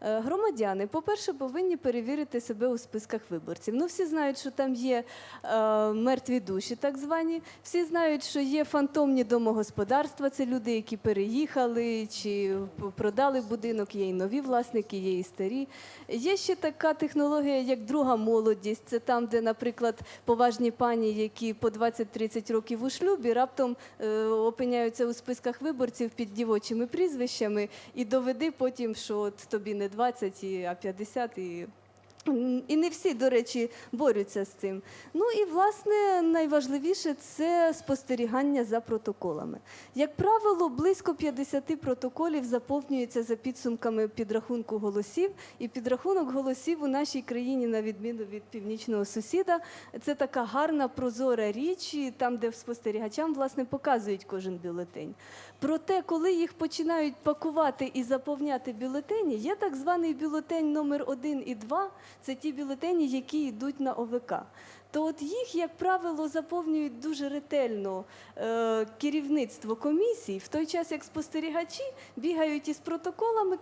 Е, Громадяни, по-перше, повинні перевірити себе у списках виборців. Ну, всі знають, що там є е, мертві душі, так звані. Всі знають, що є фантомні домогосподарства. Це люди, які переїхали чи продали будинок. Є і нові власники, є і старі. Є ще така технологія, як друга молодість. Це там, де, наприклад, поважні пані, які по 20-30 років у шлюбі, раптом е, опиняються у списках виборців під дівочими прізвищами, і доведи потім, що от тобі не 20, і- а 50, і І не всі, до речі, борються з цим. Ну і власне найважливіше це спостерігання за протоколами. Як правило, близько 50 протоколів заповнюється за підсумками підрахунку голосів. І підрахунок голосів у нашій країні, на відміну від північного сусіда, це така гарна прозора річ, там, де спостерігачам власне показують кожен бюлетень. Проте, коли їх починають пакувати і заповняти бюлетені, є так званий бюлетень номер 1 і 2 це ті бюлетені, які йдуть на ОВК. То от їх, як правило, заповнюють дуже ретельно е, керівництво комісії, в той час як спостерігачі бігають із протоколами.